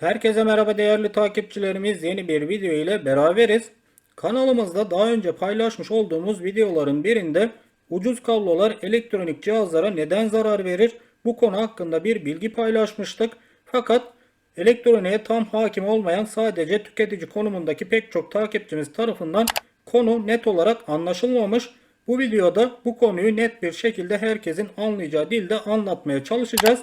Herkese merhaba değerli takipçilerimiz. Yeni bir video ile beraberiz. Kanalımızda daha önce paylaşmış olduğumuz videoların birinde ucuz kablolar elektronik cihazlara neden zarar verir? Bu konu hakkında bir bilgi paylaşmıştık. Fakat elektroniğe tam hakim olmayan sadece tüketici konumundaki pek çok takipçimiz tarafından konu net olarak anlaşılmamış. Bu videoda bu konuyu net bir şekilde herkesin anlayacağı dilde anlatmaya çalışacağız.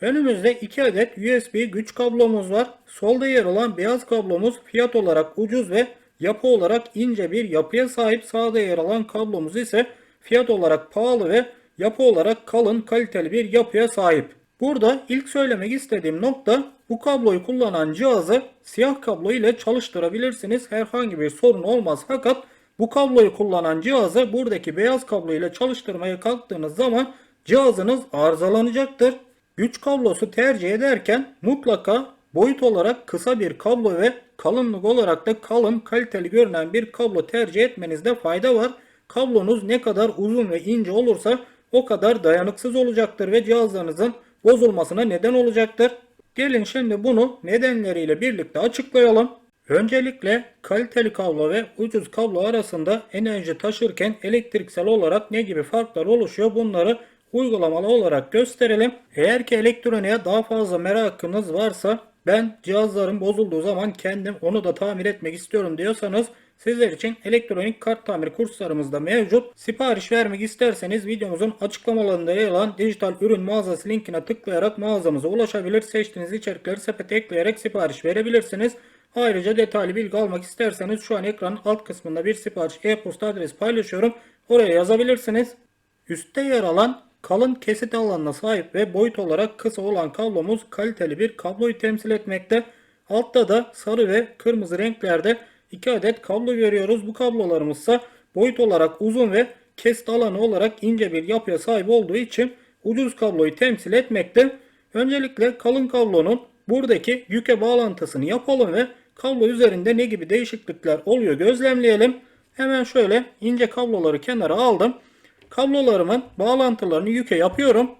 Önümüzde 2 adet USB güç kablomuz var. Solda yer alan beyaz kablomuz fiyat olarak ucuz ve yapı olarak ince bir yapıya sahip. Sağda yer alan kablomuz ise fiyat olarak pahalı ve yapı olarak kalın kaliteli bir yapıya sahip. Burada ilk söylemek istediğim nokta bu kabloyu kullanan cihazı siyah kablo ile çalıştırabilirsiniz. Herhangi bir sorun olmaz fakat bu kabloyu kullanan cihazı buradaki beyaz kablo ile çalıştırmaya kalktığınız zaman cihazınız arızalanacaktır. Güç kablosu tercih ederken mutlaka boyut olarak kısa bir kablo ve kalınlık olarak da kalın kaliteli görünen bir kablo tercih etmenizde fayda var. Kablonuz ne kadar uzun ve ince olursa o kadar dayanıksız olacaktır ve cihazlarınızın bozulmasına neden olacaktır. Gelin şimdi bunu nedenleriyle birlikte açıklayalım. Öncelikle kaliteli kablo ve ucuz kablo arasında enerji taşırken elektriksel olarak ne gibi farklar oluşuyor bunları uygulamalı olarak gösterelim. Eğer ki elektroniğe daha fazla merakınız varsa ben cihazlarım bozulduğu zaman kendim onu da tamir etmek istiyorum diyorsanız sizler için elektronik kart tamir kurslarımız da mevcut. Sipariş vermek isterseniz videomuzun açıklamalarında yer alan dijital ürün mağazası linkine tıklayarak mağazamıza ulaşabilir. Seçtiğiniz içerikleri sepete ekleyerek sipariş verebilirsiniz. Ayrıca detaylı bilgi almak isterseniz şu an ekranın alt kısmında bir sipariş e-posta adresi paylaşıyorum. Oraya yazabilirsiniz. Üstte yer alan kalın kesit alanına sahip ve boyut olarak kısa olan kablomuz kaliteli bir kabloyu temsil etmekte. Altta da sarı ve kırmızı renklerde 2 adet kablo görüyoruz. Bu kablolarımız ise boyut olarak uzun ve kesit alanı olarak ince bir yapıya sahip olduğu için ucuz kabloyu temsil etmekte. Öncelikle kalın kablonun buradaki yüke bağlantısını yapalım ve kablo üzerinde ne gibi değişiklikler oluyor gözlemleyelim. Hemen şöyle ince kabloları kenara aldım. Kablolarımın bağlantılarını yüke yapıyorum.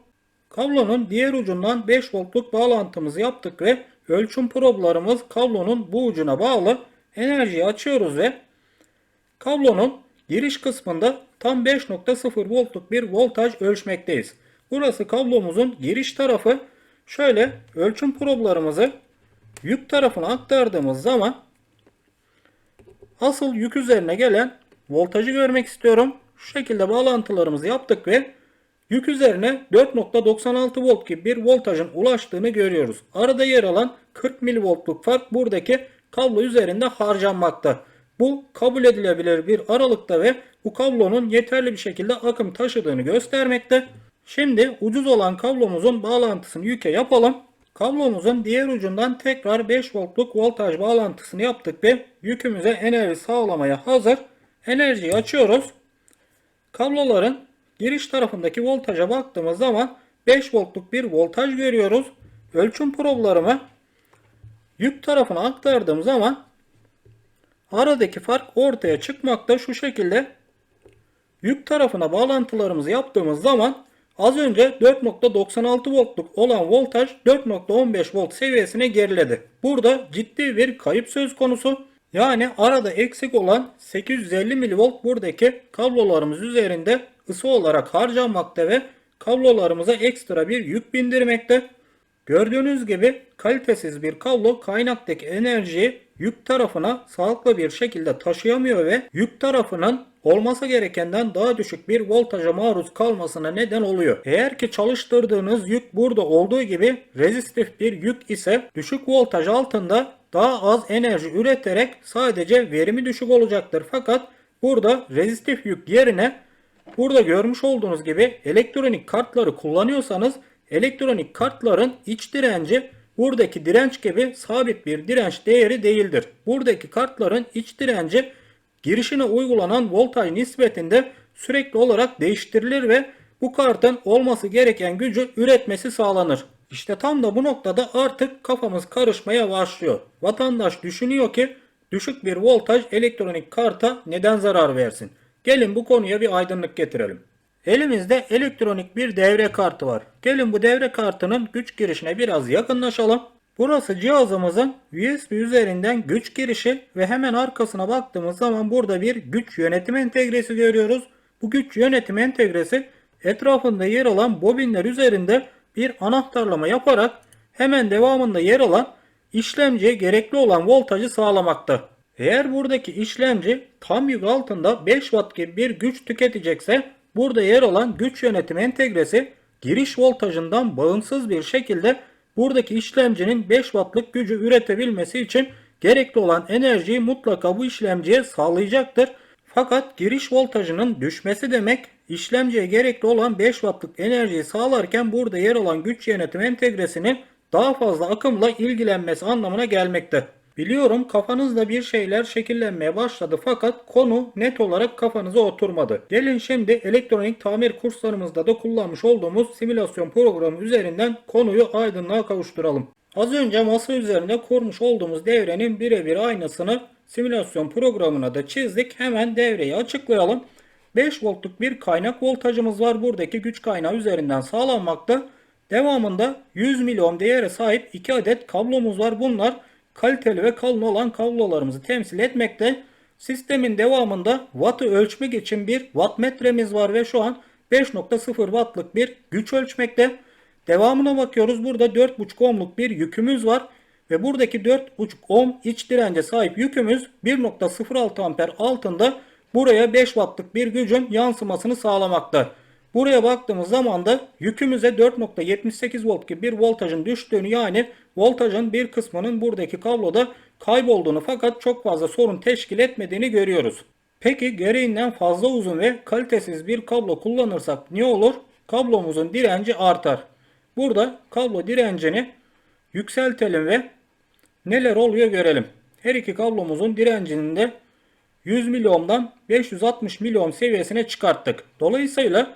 Kablonun diğer ucundan 5 voltluk bağlantımızı yaptık ve ölçüm problarımız kablonun bu ucuna bağlı. Enerjiyi açıyoruz ve kablonun giriş kısmında tam 5.0 voltluk bir voltaj ölçmekteyiz. Burası kablomuzun giriş tarafı. Şöyle ölçüm problarımızı yük tarafına aktardığımız zaman asıl yük üzerine gelen voltajı görmek istiyorum. Şu şekilde bağlantılarımızı yaptık ve yük üzerine 4.96 volt gibi bir voltajın ulaştığını görüyoruz. Arada yer alan 40 milivoltluk fark buradaki kablo üzerinde harcanmakta. Bu kabul edilebilir bir aralıkta ve bu kablonun yeterli bir şekilde akım taşıdığını göstermekte. Şimdi ucuz olan kablomuzun bağlantısını yüke yapalım. Kablomuzun diğer ucundan tekrar 5 voltluk voltaj bağlantısını yaptık ve yükümüze enerji sağlamaya hazır. Enerjiyi açıyoruz. Kabloların giriş tarafındaki voltaja baktığımız zaman 5 voltluk bir voltaj görüyoruz. Ölçüm problarımı yük tarafına aktardığım zaman aradaki fark ortaya çıkmakta şu şekilde yük tarafına bağlantılarımızı yaptığımız zaman az önce 4.96 voltluk olan voltaj 4.15 volt seviyesine geriledi. Burada ciddi bir kayıp söz konusu. Yani arada eksik olan 850 milivolt buradaki kablolarımız üzerinde ısı olarak harcanmakta ve kablolarımıza ekstra bir yük bindirmekte. Gördüğünüz gibi kalitesiz bir kablo kaynaktaki enerjiyi yük tarafına sağlıklı bir şekilde taşıyamıyor ve yük tarafının olması gerekenden daha düşük bir voltaja maruz kalmasına neden oluyor. Eğer ki çalıştırdığınız yük burada olduğu gibi rezistif bir yük ise düşük voltaj altında daha az enerji üreterek sadece verimi düşük olacaktır. Fakat burada rezistif yük yerine burada görmüş olduğunuz gibi elektronik kartları kullanıyorsanız elektronik kartların iç direnci buradaki direnç gibi sabit bir direnç değeri değildir. Buradaki kartların iç direnci girişine uygulanan voltaj nispetinde sürekli olarak değiştirilir ve bu kartın olması gereken gücü üretmesi sağlanır. İşte tam da bu noktada artık kafamız karışmaya başlıyor. Vatandaş düşünüyor ki düşük bir voltaj elektronik karta neden zarar versin? Gelin bu konuya bir aydınlık getirelim. Elimizde elektronik bir devre kartı var. Gelin bu devre kartının güç girişine biraz yakınlaşalım. Burası cihazımızın USB üzerinden güç girişi ve hemen arkasına baktığımız zaman burada bir güç yönetim entegresi görüyoruz. Bu güç yönetim entegresi etrafında yer alan bobinler üzerinde bir anahtarlama yaparak hemen devamında yer alan işlemciye gerekli olan voltajı sağlamakta. Eğer buradaki işlemci tam yük altında 5 watt gibi bir güç tüketecekse burada yer alan güç yönetim entegresi giriş voltajından bağımsız bir şekilde buradaki işlemcinin 5 wattlık gücü üretebilmesi için gerekli olan enerjiyi mutlaka bu işlemciye sağlayacaktır. Fakat giriş voltajının düşmesi demek işlemciye gerekli olan 5 wattlık enerjiyi sağlarken burada yer alan güç yönetim entegresinin daha fazla akımla ilgilenmesi anlamına gelmekte. Biliyorum kafanızda bir şeyler şekillenmeye başladı fakat konu net olarak kafanıza oturmadı. Gelin şimdi elektronik tamir kurslarımızda da kullanmış olduğumuz simülasyon programı üzerinden konuyu aydınlığa kavuşturalım. Az önce masa üzerinde kurmuş olduğumuz devrenin birebir aynısını simülasyon programına da çizdik. Hemen devreyi açıklayalım. 5 voltluk bir kaynak voltajımız var. Buradaki güç kaynağı üzerinden sağlanmakta. Devamında 100 miliohm değere sahip 2 adet kablomuz var. Bunlar kaliteli ve kalın olan kablolarımızı temsil etmekte. Sistemin devamında wattı ölçmek için bir wattmetremiz var ve şu an 5.0 wattlık bir güç ölçmekte. Devamına bakıyoruz. Burada 4.5 ohmluk bir yükümüz var. Ve buradaki 4.5 ohm iç dirence sahip yükümüz 1.06 amper altında buraya 5 wattlık bir gücün yansımasını sağlamakta. Buraya baktığımız zaman da yükümüze 4.78 volt gibi bir voltajın düştüğünü yani voltajın bir kısmının buradaki kabloda kaybolduğunu fakat çok fazla sorun teşkil etmediğini görüyoruz. Peki gereğinden fazla uzun ve kalitesiz bir kablo kullanırsak ne olur? Kablomuzun direnci artar. Burada kablo direncini yükseltelim ve neler oluyor görelim. Her iki kablomuzun direncini de 100 miliohmdan 560 miliohm seviyesine çıkarttık. Dolayısıyla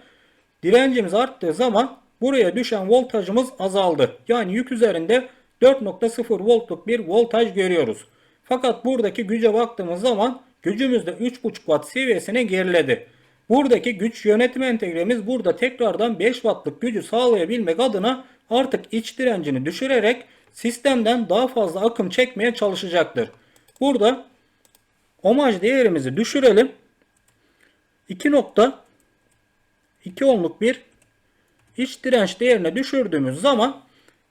direncimiz arttığı zaman buraya düşen voltajımız azaldı. Yani yük üzerinde 4.0 voltluk bir voltaj görüyoruz. Fakat buradaki güce baktığımız zaman gücümüz de 3.5 watt seviyesine geriledi. Buradaki güç yönetim entegremiz burada tekrardan 5 wattlık gücü sağlayabilmek adına artık iç direncini düşürerek sistemden daha fazla akım çekmeye çalışacaktır. Burada omaj değerimizi düşürelim. 2.2 ohmluk bir iç direnç değerine düşürdüğümüz zaman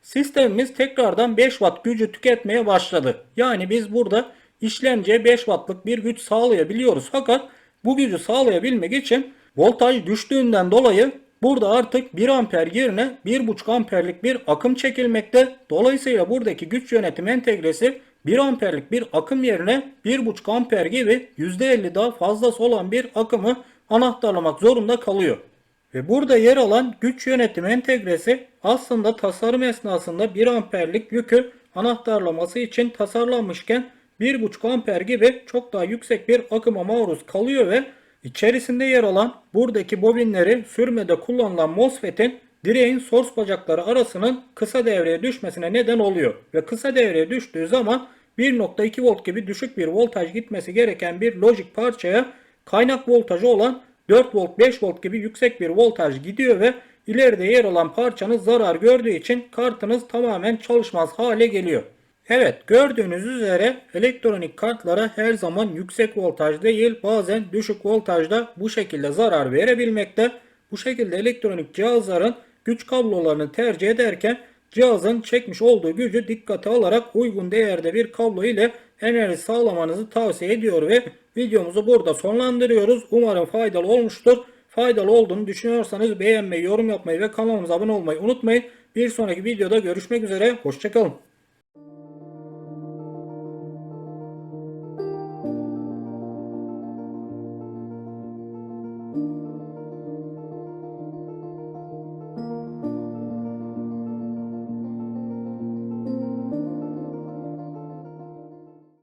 sistemimiz tekrardan 5 watt gücü tüketmeye başladı. Yani biz burada işlemciye 5 wattlık bir güç sağlayabiliyoruz. Fakat bu gücü sağlayabilmek için voltaj düştüğünden dolayı burada artık 1 amper yerine 1,5 amperlik bir akım çekilmekte. Dolayısıyla buradaki güç yönetim entegresi 1 amperlik bir akım yerine 1,5 amper gibi %50 daha fazlası olan bir akımı anahtarlamak zorunda kalıyor. Ve burada yer alan güç yönetim entegresi aslında tasarım esnasında 1 amperlik yükü anahtarlaması için tasarlanmışken 1.5 amper gibi çok daha yüksek bir akıma maruz kalıyor ve içerisinde yer alan buradaki bobinleri sürmede kullanılan MOSFET'in direğin source bacakları arasının kısa devreye düşmesine neden oluyor. Ve kısa devreye düştüğü zaman 1.2 volt gibi düşük bir voltaj gitmesi gereken bir lojik parçaya kaynak voltajı olan 4 volt 5 volt gibi yüksek bir voltaj gidiyor ve ileride yer alan parçanız zarar gördüğü için kartınız tamamen çalışmaz hale geliyor. Evet gördüğünüz üzere elektronik kartlara her zaman yüksek voltaj değil bazen düşük voltajda bu şekilde zarar verebilmekte. Bu şekilde elektronik cihazların güç kablolarını tercih ederken cihazın çekmiş olduğu gücü dikkate alarak uygun değerde bir kablo ile enerji sağlamanızı tavsiye ediyor ve videomuzu burada sonlandırıyoruz. Umarım faydalı olmuştur. Faydalı olduğunu düşünüyorsanız beğenmeyi, yorum yapmayı ve kanalımıza abone olmayı unutmayın. Bir sonraki videoda görüşmek üzere. Hoşçakalın.